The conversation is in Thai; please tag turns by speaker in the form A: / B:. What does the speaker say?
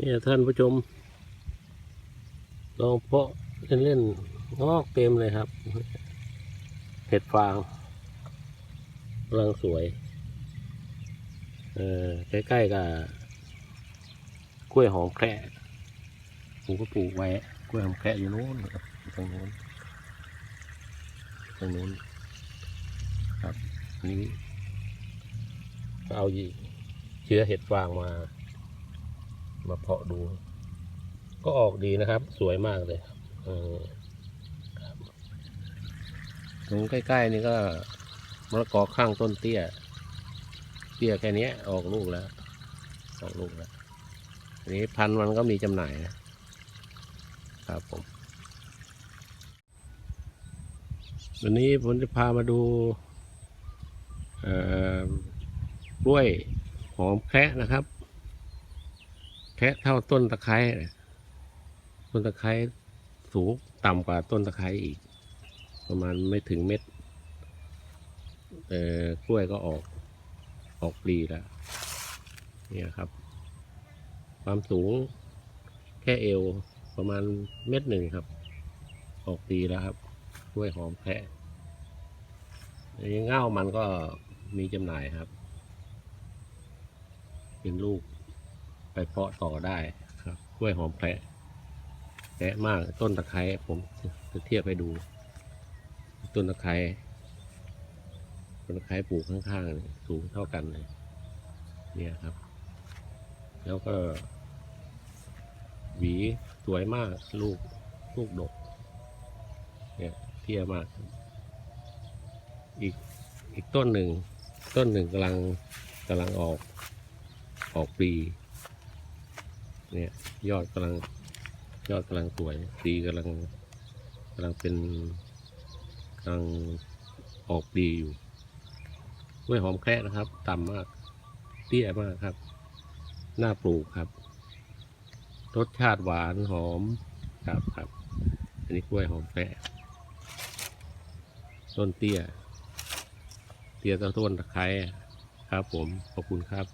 A: นี่ท่านผู้ชมลองเพาะเล่นๆงอกเต็มเลยครับเห็ดฟางกำลังสวยเออใกล้ๆกับกล้วยหอมแคระผมก็ปลูกไว้กล้วยหอมแคระอยู่นู้นตรงนู้นตรงนู้นครับอันนี้ก็เอายีเชื้อเห็ดฟางมา มาเพาะดู ก็ออกดีนะครับ สวยมากเลยครับตรงใกล้ๆนี่ก็มะละกอข้างต้นเตี้ย เตี้ยแค่นี้ออกลูกแล้ว ออกลูกแล้วอันนี้พันธุ์มันก็มีจำหน่ายนะครับผม วันนี้ผมจะพามาดูกล้วยหอมแคะนะครับ แค่เท่าต้นตะไคร้ต้นตะไคร้สูงต่ำกว่าต้นตะไคร้อีก ประมาณไม่ถึงเม็ดเอ่อกล้วยก็ออกออกปลีแล้วเนี่ยครับ ความสูงแค่เอวประมาณเม็ดหนึ่งครับ ออกปลีแล้วครับกล้วยหอมแพะอันนี้เง่ามันก็มีจำหน่ายครับ เป็นลูก ไปเพาะต่อได้ครับกล้วยหอมแพะแพะมากต้นตะไคร้ผมจะเทียบให้ดู ต้นตะไคร้ต้นตะไคร้ปลูกข้างๆเนี่ยสูงเท่ากันเลยเนี่ยครับ แล้วก็ หวีสวยมากลูกลูกดก เนี่ยเทียบมาก อีกอีกต้นหนึ่ง ต้นหนึ่งกำลังกำลังออกออกปลี เนี่ยยอดกำลังยอดกำลังสวยปลีกำลังกำลังเป็นกำลังออกปลีอยู่กล้วยหอมแคระนะครับ ต่ำมาก เตี้ยมากครับ น่าปลูกครับ รสชาติหวานหอมครับครับ อันนี้กล้วยหอมแคระต้นเตี้ย เตี้ยต้นต้นตะไคร้ครับผม ขอบคุณครับ